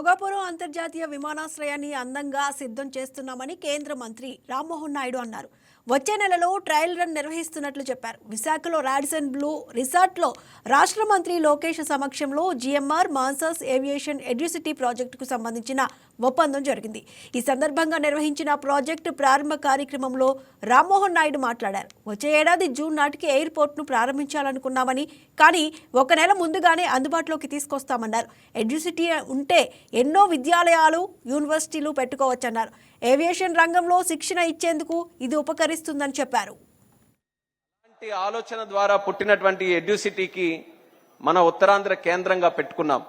భోగాపురం అంతర్జాతీయ విమానాశ్రయాన్ని అందంగా సిద్ధం చేస్తున్నామని కేంద్ర మంత్రి రామ్మోహన్ నాయుడు అన్నారు. వచ్చే నెలలో ట్రయల్ రన్ నిర్వహిస్తున్నట్లు చెప్పారు. విశాఖలో రాడిసన్ బ్లూ రిసార్ట్లో రాష్ట్ర మంత్రి లోకేష్ సమక్షంలో జిఎంఆర్ మాన్సాస్ ఏవియేషన్ ఎడ్యూసిటీ ప్రాజెక్టుకు సంబంధించిన ఒప్పందం జరిగింది. ఈ సందర్భంగా నిర్వహించిన ప్రాజెక్టు ప్రారంభ కార్యక్రమంలో రామ్మోహన్ నాయుడు మాట్లాడారు. వచ్చే ఏడాది జూన్ నాటికి ఎయిర్పోర్ట్ను ప్రారంభించాలనుకున్నామని కానీ ఒక నెల ముందుగానే అందుబాటులోకి తీసుకొస్తామన్నారు. ఎడ్యుసిటీ ఉంటే ఎన్నో విద్యాలయాలు యూనివర్సిటీలు పెట్టుకోవచ్చన్నారు. ఏవియేషన్ రంగంలో శిక్షణ ఇచ్చేందుకు ఇది ఉపకరిస్తుందని చెప్పారు. ఆలోచన ద్వారా పుట్టినటువంటి ఎడ్యుసిటీకి మన ఉత్తరాంధ్ర కేంద్రంగా పెట్టుకున్నాం.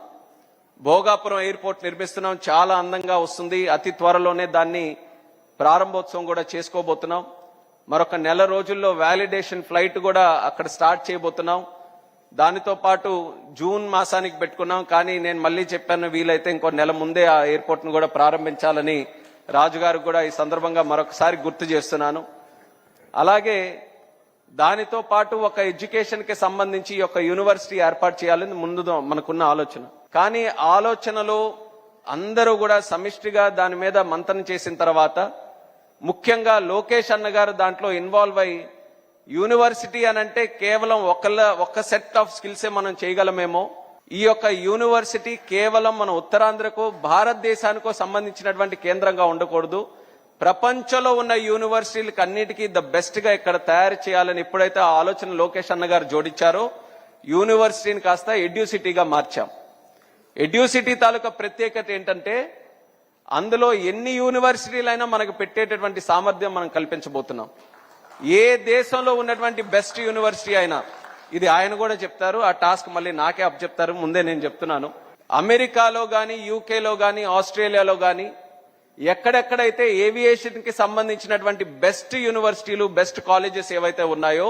భోగాపురం ఎయిర్పోర్ట్ నిర్మిస్తున్నాం. చాలా అందంగా వస్తుంది. అతి త్వరలోనే దాన్ని ప్రారంభోత్సవం కూడా చేసుకోబోతున్నాం. మరొక నెల రోజుల్లో వ్యాలిడేషన్ ఫ్లైట్ కూడా అక్కడ స్టార్ట్ చేయబోతున్నాం. దానితో పాటు జూన్ మాసానికి పెట్టుకున్నాం. కానీ నేను మళ్ళీ చెప్పాను వీలైతే ఇంకో నెల ముందే ఆ ఎయిర్పోర్ట్ను కూడా ప్రారంభించాలని రాజుగారు కూడా ఈ సందర్భంగా మరొకసారి గుర్తు చేస్తున్నాను. అలాగే దానితో పాటు ఒక ఎడ్యుకేషన్కి సంబంధించి ఒక యూనివర్సిటీ ఏర్పాటు చేయాలని ముందు మనకున్న ఆలోచన. కానీ ఆలోచనలు అందరూ కూడా సమిష్టిగా దాని మీద మంతనం చేసిన తర్వాత ముఖ్యంగా లోకేష్ అన్న గారు దాంట్లో ఇన్వాల్వ్ అయి యూనివర్సిటీ అని అంటే కేవలం ఒకళ్ళ ఒక్క సెట్ ఆఫ్ స్కిల్సే మనం చేయగలమేమో ఈ యొక్క యూనివర్సిటీ కేవలం మన ఉత్తరాంధ్రకు భారతదేశానికో సంబంధించినటువంటి కేంద్రంగా ఉండకూడదు. ప్రపంచంలో ఉన్న యూనివర్సిటీలకు అన్నిటికీ ద బెస్ట్గా ఇక్కడ తయారు చేయాలని ఎప్పుడైతే ఆ ఆలోచన లోకేష్ అన్న గారు జోడించారో యూనివర్సిటీని కాస్త ఎడ్యూసిటీగా మార్చాం. ఎడ్యూసిటీ తాలూకా ప్రత్యేకత ఏంటంటే అందులో ఎన్ని యూనివర్సిటీలైనా మనకు పెట్టేటటువంటి సామర్థ్యం మనం కల్పించబోతున్నాం. ఏ దేశంలో ఉన్నటువంటి బెస్ట్ యూనివర్సిటీ అయినా ఇది ఆయన కూడా చెప్తారు ఆ టాస్క్ మళ్ళీ నాకే అప్ చెప్తారు ముందే నేను చెప్తున్నాను. అమెరికాలో కానీ యూకేలో కానీ ఆస్ట్రేలియాలో కానీ ఎక్కడెక్కడైతే ఏవియేషన్కి సంబంధించినటువంటి బెస్ట్ యూనివర్సిటీలు బెస్ట్ కాలేజెస్ ఏవైతే ఉన్నాయో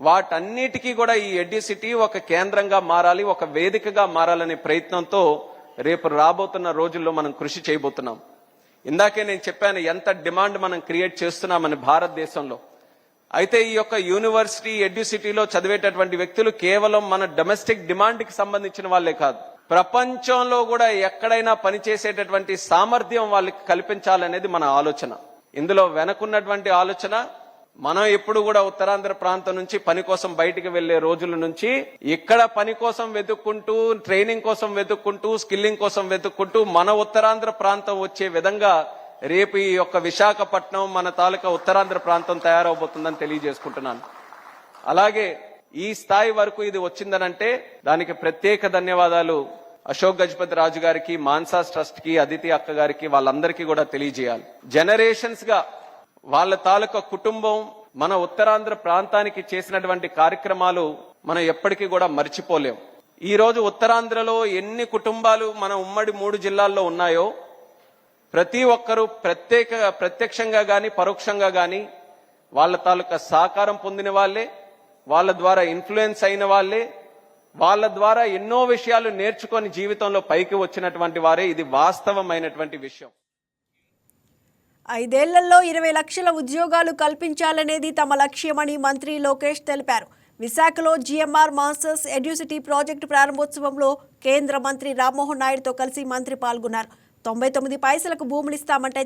వాటన్నిటికీ కూడా ఈ ఎడ్యుసిటీ ఒక కేంద్రంగా మారాలి ఒక వేదికగా మారాలనే ప్రయత్నంతో రేపు రాబోతున్న రోజుల్లో మనం కృషి చేయబోతున్నాం. ఇందాకే నేను చెప్పాను ఎంత డిమాండ్ మనం క్రియేట్ చేస్తున్నామని భారతదేశంలో. అయితే ఈ యొక్క యూనివర్సిటీ ఎడ్యుసిటీలో చదివేటటువంటి వ్యక్తులు కేవలం మన డొమెస్టిక్ డిమాండ్కి సంబంధించిన వాళ్ళే కాదు. ప్రపంచంలో కూడా ఎక్కడైనా పనిచేసేటటువంటి సామర్థ్యం వాళ్ళకి కల్పించాలనేది మన ఆలోచన. ఇందులో వెనకున్నటువంటి ఆలోచన మనం ఎప్పుడు కూడా ఉత్తరాంధ్ర ప్రాంతం నుంచి పని కోసం బయటికి వెళ్ళే రోజుల నుంచి ఇక్కడ పని కోసం వెతుక్కుంటూ ట్రైనింగ్ కోసం వెతుక్కుంటూ స్కిల్లింగ్ కోసం వెతుక్కుంటూ మన ఉత్తరాంధ్ర ప్రాంతం వచ్చే విధంగా రేపు ఈ యొక్క విశాఖపట్నం మన తాలూకా ఉత్తరాంధ్ర ప్రాంతం తయారవబోతుందని తెలియజేసుకుంటున్నాను. అలాగే ఈ స్థాయి వరకు ఇది వచ్చిందనంటే దానికి ప్రత్యేక ధన్యవాదాలు అశోక్ గజపతి రాజు గారికి మాన్సాస్ ట్రస్ట్కి అదితి అక్క గారికి వాళ్ళందరికీ కూడా తెలియజేయాలి. జనరేషన్స్గా వాళ్ళ తాలూకా కుటుంబం మన ఉత్తరాంధ్ర ప్రాంతానికి చేసినటువంటి కార్యక్రమాలు మనం ఎప్పటికీ కూడా మర్చిపోలేం. ఈ రోజు ఉత్తరాంధ్రలో ఎన్ని కుటుంబాలు మన ఉమ్మడి మూడు జిల్లాల్లో ఉన్నాయో ప్రతి ఒక్కరూ ప్రత్యేక ప్రత్యక్షంగా గాని పరోక్షంగా గాని వాళ్ళ తాలూకా సహకారం పొందిన వాళ్ళే వాళ్ళ ద్వారా ఇన్ఫ్లుయెన్స్ అయిన వాళ్ళే వాళ్ళ ద్వారా ఎన్నో విషయాలు నేర్చుకొని జీవితంలో పైకి వచ్చినటువంటి వారే. ఇది వాస్తవమైనటువంటి విషయం. ఐదేళ్ళలో ఇరవై లక్షల ఉద్యోగాలు కల్పించాలనేది తమ లక్ష్యమని మంత్రి లోకేష్ తెలిపారు. విశాఖలో జిఎంఆర్ మాస్టర్స్ ఎడ్యుసిటీ ప్రాజెక్టు ప్రారంభోత్సవంలో కేంద్ర మంత్రి రామ్మోహన్ నాయుడుతో కలిసి మంత్రి పాల్గొన్నారు. తొంభై తొమ్మిది పైసలకు భూములు ఇస్తామంటే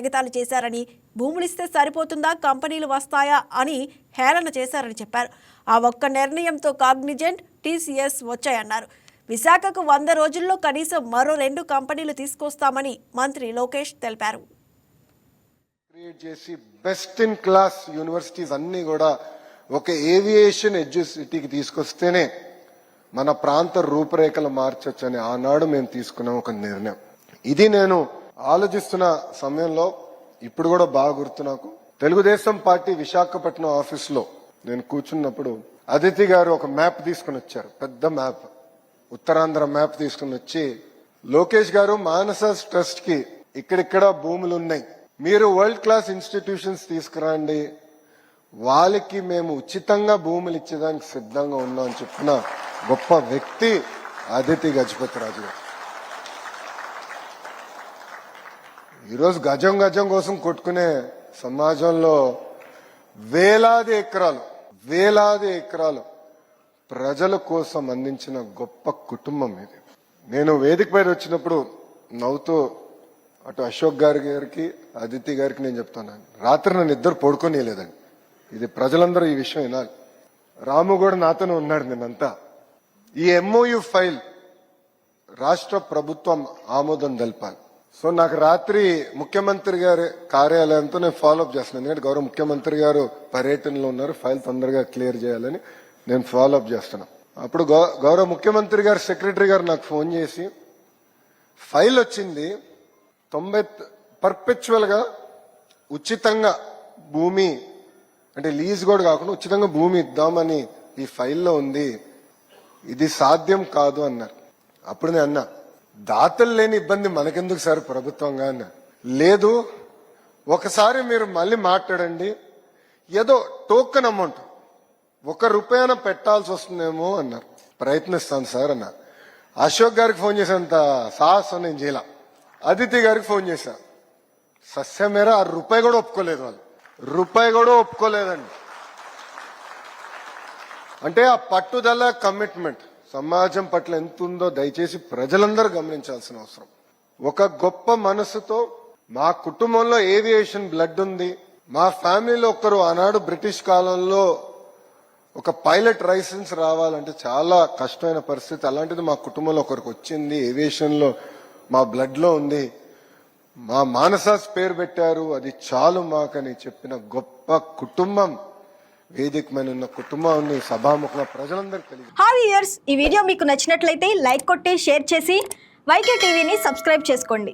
ఎగతాలు చేశారని భూములిస్తే సరిపోతుందా కంపెనీలు వస్తాయా అని హేళన చేశారని చెప్పారు. ఆ ఒక్క నిర్ణయంతో కాగ్నిజెంట్ టీసీఎస్ వచ్చాయన్నారు. విశాఖకు వంద రోజుల్లో కనీసం మరో రెండు కంపెనీలు తీసుకొస్తామని మంత్రి లోకేష్ తెలిపారు. క్రియేట్ చేసి బెస్ట్ ఇన్ క్లాస్ యూనివర్సిటీస్ అన్ని కూడా ఒక ఏవియేషన్ ఎడ్యుసిటీకి తీసుకొస్తేనే మన ప్రాంత రూపురేఖలు మార్చొచ్చు అని ఆనాడు మేము తీసుకున్నాం ఒక నిర్ణయం. ఇది నేను ఆలోచిస్తున్న సమయంలో ఇప్పుడు కూడా బాగా గుర్తు నాకు. తెలుగుదేశం పార్టీ విశాఖపట్నం ఆఫీస్లో నేను కూర్చున్నప్పుడు అదితి గారు ఒక మ్యాప్ తీసుకుని వచ్చారు. పెద్ద మ్యాప్ ఉత్తరాంధ్ర మ్యాప్ తీసుకుని వచ్చి లోకేష్ గారు మానస ట్రస్ట్కి ఇక్కడిక్కడ భూములు ఉన్నాయి మీరు వరల్డ్ క్లాస్ ఇన్స్టిట్యూషన్స్ తీసుకురండి. వాళ్ళకి మేము ఉచితంగా భూములు ఇచ్చేదానికి సిద్ధంగా ఉన్నాం అని చెప్పిన గొప్ప వ్యక్తి అదితి గజపతి రాజు గారు. ఈరోజు గజం గజం కోసం కొట్టుకునే సమాజంలో వేలాది ఎకరాలు వేలాది ఎకరాలు ప్రజల కోసం అందించిన గొప్ప కుటుంబం ఇది. నేను వేదిక పైన వచ్చినప్పుడు నవ్వుతూ అటు అశోక్ గారి గారికి అదితి గారికి నేను చెప్తున్నాను. రాత్రి నన్ను ఇద్దరు పడుకోనియలేదండి ఇది ప్రజలందరూ ఈ విషయం వినాలి. రాము కూడా నాతోనే ఉన్నాడు నేనంతా ఈ ఎంఓయు ఫైల్ రాష్ట్ర ప్రభుత్వం ఆమోదం తెలపాలి. సో నాకు రాత్రి ముఖ్యమంత్రి గారి కార్యాలయంతో నేను ఫాలోఅప్ చేస్తున్నాను. ఎందుకంటే గౌరవ ముఖ్యమంత్రి గారు పర్యటనలో ఉన్నారు. ఫైల్ తొందరగా క్లియర్ చేయాలని నేను ఫాలోఅప్ చేస్తున్నాను అప్పుడు గౌ- గౌరవ ముఖ్యమంత్రి గారు సెక్రటరీ గారు నాకు ఫోన్ చేసి ఫైల్ వచ్చింది. తొంభై పర్పెచువల్గా ఉచితంగా భూమి అంటే లీజ్ కూడా కాకుండా ఉచితంగా భూమి ఇద్దామని ఈ ఫైల్లో ఉంది. ఇది సాధ్యం కాదు అన్నారు. అప్పుడు నేను అన్నా దాతలు లేని ఇబ్బంది మనకెందుకు సార్ ప్రభుత్వంగా అన్నా. లేదు ఒకసారి మీరు మళ్ళీ మాట్లాడండి ఏదో టోకెన్ అమౌంట్ ఒక రూపాయన పెట్టాల్సి వస్తుందేమో అన్నారు. ప్రయత్నిస్తాను సార్ అన్న. అశోక్ గారికి ఫోన్ చేసేంత సాహసం నేను చేయలే. అదితి గారికి ఫోన్ చేశా. సస్యమేర ఆ రూపాయి కూడా ఒప్పుకోలేదు వాళ్ళు. రూపాయి కూడా ఒప్పుకోలేదండి. అంటే ఆ పట్టుదల కమిట్మెంట్ సమాజం పట్ల ఎంత ఉందో దయచేసి ప్రజలందరూ గమనించాల్సిన అవసరం. ఒక గొప్ప మనసుతో మా కుటుంబంలో ఏవియేషన్ బ్లడ్ ఉంది. మా ఫ్యామిలీలో ఒకరు ఆనాడు బ్రిటిష్ కాలంలో ఒక పైలట్ లైసెన్స్ రావాలంటే చాలా కష్టమైన పరిస్థితి. అలాంటిది మా కుటుంబంలో ఒకరికి వచ్చింది. ఏవియేషన్లో మా బ్లడ్లో ఉంది. మా మానసాస్ పేరు పెట్టారు. అది చాలు మాకని చెప్పిన గొప్ప కుటుంబం. వేదిక మీద ఉన్న కుటుంబాన్ని సభాముఖంగా ప్రజలందరూ తెలియదు హాయ్ ఇయర్స్ ఈ వీడియో మీకు నచ్చినట్లయితే లైక్ కొట్టి షేర్ చేసి వైకే టీవీని సబ్స్క్రైబ్ చేసుకోండి.